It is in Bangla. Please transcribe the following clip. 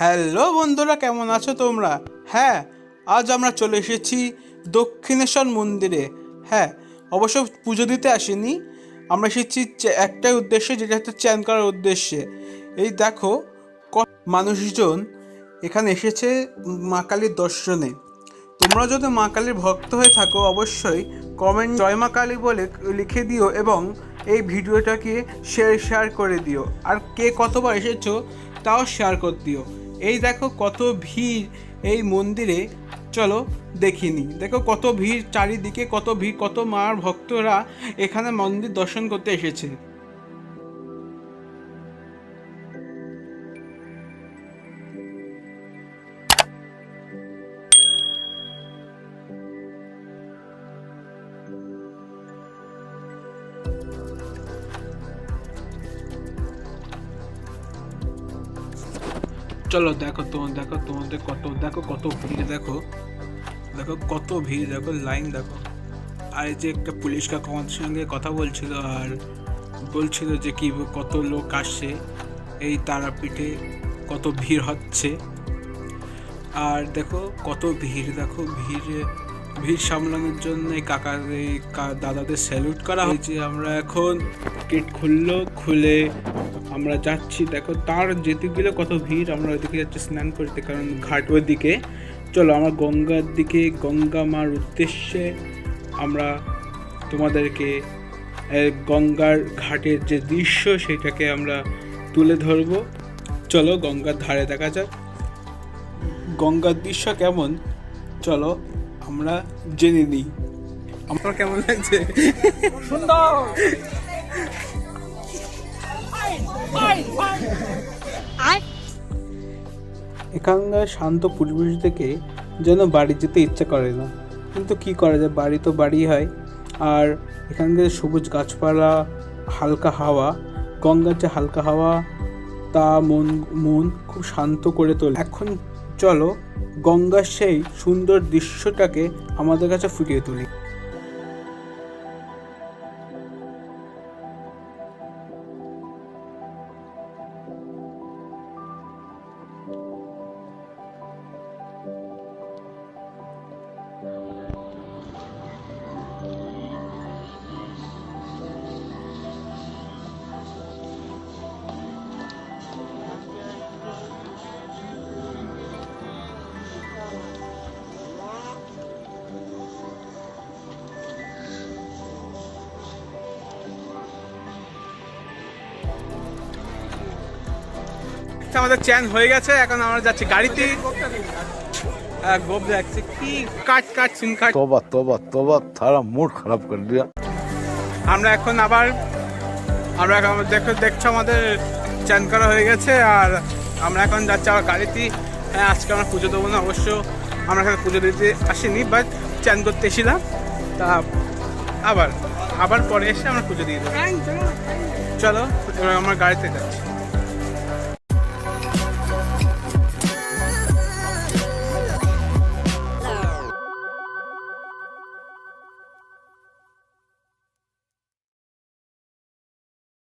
হ্যালো বন্ধুরা, কেমন আছো তোমরা? হ্যাঁ আজ আমরা চলে এসেছি দক্ষিণেশ্বর মন্দিরে। হ্যাঁ অবশ্য পুজো দিতে আসিনি। আমরা এসেছি একটাই উদ্দেশ্যে, যেটা হচ্ছে চ্যান করার উদ্দেশ্যে। এই দেখো মানুষজন এখানে এসেছে মা কালীর দর্শনে। তোমরা যদি মা কালীর ভক্ত হয়ে থাকো, অবশ্যই কমেন্ট জয় মা কালী বলে লিখে দিও এবং এই ভিডিওটাকে শেয়ার শেয়ার করে দিও। আর কে কতবার এসেছ, তাও শেয়ার করে দিও। এই দেখো কত ভিড় এই মন্দিরে। চলো দেখিনি দেখো কত ভিড় চারিদিকে, কত ভিড়, কত মার ভক্তরা এখানে মন্দির দর্শন করতে এসেছে। চলো দেখো তোমার, দেখো তোমাদের কত, দেখো কত ভিড়, দেখো দেখো কত ভিড়, দেখো লাইন, দেখো। আর যে একটা পুলিশ কাকু সঙ্গে কথা বলছিল আর বলছিল যে কি কত লোক আসছে, এই তারাপীঠে কত ভিড় হচ্ছে। আর দেখো কত ভিড়, দেখো ভিড় ভিড় সামলানোর জন্য এই কাকা এই দাদাদের স্যালুট করা হয়েছে। আমরা এখন গেট খুললো, খুলে আমরা যাচ্ছি, দেখো তার যেতে গেলে কত ভিড়, আমরা ওইদিকে যাচ্ছি, স্নান করতে, কারণ ঘাট ওইদিকে। চলো আমরা গঙ্গার দিকে, গঙ্গা মার উদ্দেশ্যে আমরা তোমাদেরকে গঙ্গার ঘাটের যে দৃশ্য, সেটাকে আমরা তুলে ধরবো। চলো গঙ্গার ধারে দেখা যাক। গঙ্গার দৃশ্য কেমন? চলো আমরা জেনে নিই। আমার কেমন লাগছে? সুন্দর! এখানকার শান্ত পরিবেশ থেকে যেন বাড়ি যেতে ইচ্ছা করে না। কিন্তু কি করা যায়? বাড়ি তো বাড়ি হয়। আর এখানকার সবুজ গাছপালা, হালকা হাওয়া, গঙ্গার যে হালকা হাওয়া, তা মন মন খুব শান্ত করে তোলে। এখন চলো গঙ্গার সেই সুন্দর দৃশ্যটাকে আমাদের কাছে ফুটিয়ে তুলি। আমাদের চ্যান হয়ে গেছে এখন আমরা যাচ্ছি গাড়িতে। গোপ যাচ্ছে। কি কাট কাট সিম কাট তোবা তোবা তোবা তারা মুড খারাপ করে দিয়া। আমরা এখন আবার আমরা এখন দেখো দেখছ আমাদের চ্যান করা হয়ে গেছে আর আমরা এখন যাচ্ছি আবার গাড়িতে। হ্যাঁ আজকে আমরা পুজো দেবো না অবশ্য আমরা এখানে পুজো দিতে আসিনি বাট চ্যান করতে এসেছিলাম। তা আবার আবার পরে এসে আমরা পুজো দিয়ে দেবো। চলো এবার আমার গাড়িতে যাচ্ছি।